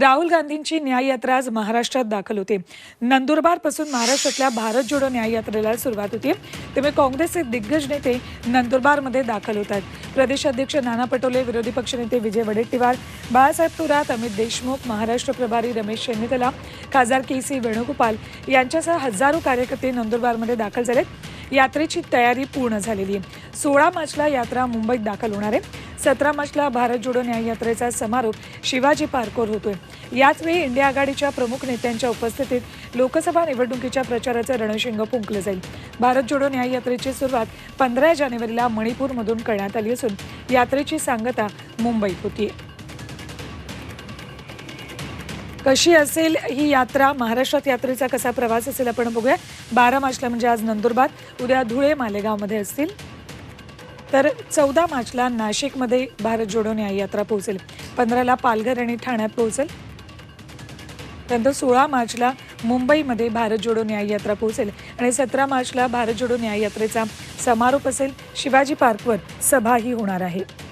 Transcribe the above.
राहुल गांधींची न्याय यात्रा आज महाराष्ट्रात दाखल होते. नंदुरबारपासून महाराष्ट्रातल्या भारत जोडो न्याययात्रेला सुरुवात होती. त्यामुळे काँग्रेसचे दिग्गज नेते नंदुरबारमध्ये दाखल होत आहेत प्रदेशाध्यक्ष नाना पटोले विरोधी पक्षनेते विजय वडेट्टीवार बाळासाहेब थोरात अमित देशमुख महाराष्ट्र प्रभारी रमेश शेन्नीतला खासदार के सी वेणुगोपाल यांच्यासह हजारो कार्यकर्ते नंदुरबारमध्ये दाखल झालेत. यात्रेची तयारी पूर्ण झालेली आहे. सोळा मार्चला यात्रा मुंबईत दाखल होणार आहे. सतरा मार्चला भारत जोडो न्याय यात्रेचा समारोप शिवाजी पार्कवर होतोय. याचवेळी इंडिया आघाडीच्या प्रमुख नेत्यांच्या उपस्थितीत लोकसभा निवडणुकीच्या प्रचाराचं रणशिंग फुंकलं जाईल. भारत जोडो न्याय यात्रेची सुरुवात पंधरा जानेवारीला मणिपूरमधून करण्यात आली असून यात्रेची सांगता मुंबईत होतीये. कशी असेल ही यात्रा? महाराष्ट्रात यात्रेचा कसा प्रवास असेल आपण बघूया. बारा मार्चला म्हणजे आज नंदुरबार उद्या धुळे मालेगावमध्ये असतील. तर चौदा मार्चला नाशिकमध्ये भारत जोडो न्याययात्रा पोहोचेल. पंधराला पालघर आणि ठाण्यात पोहोचेल. त्यानंतर सोळा मार्चला मुंबईमध्ये भारत जोडो न्याययात्रा पोहोचेल. आणि सतरा मार्चला भारत जोडो न्याययात्रेचा समारोप असेल. शिवाजी पार्कवर सभाही होणार आहे.